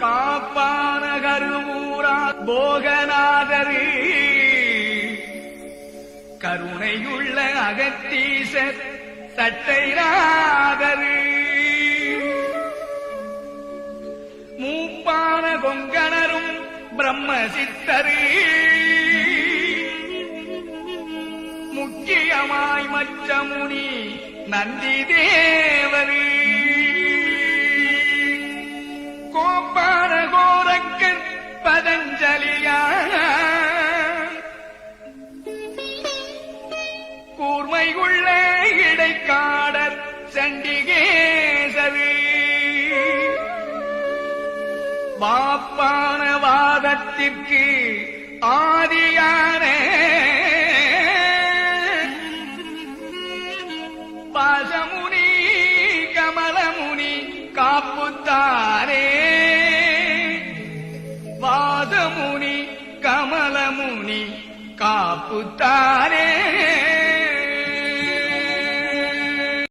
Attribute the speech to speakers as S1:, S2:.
S1: காப்பான கருவூரா போகநாதரு. கருணையுள்ள அகத்தீசர் சட்டைநாதரு. மூப்பான கொங்கணரும் பிரம்ம சித்தரு முக்கியமாய் மச்சமுனி நந்தி தேவரு கூர்மையுள்ள இடைக்காடர் சண்டிகேசவி பாப்பான வாதத்திற்கு ஆதியான. பாசமுனி கமலமுனி காப்புத்தாரே. வாதமுனி கமலமுனி காப்புத்தாரே.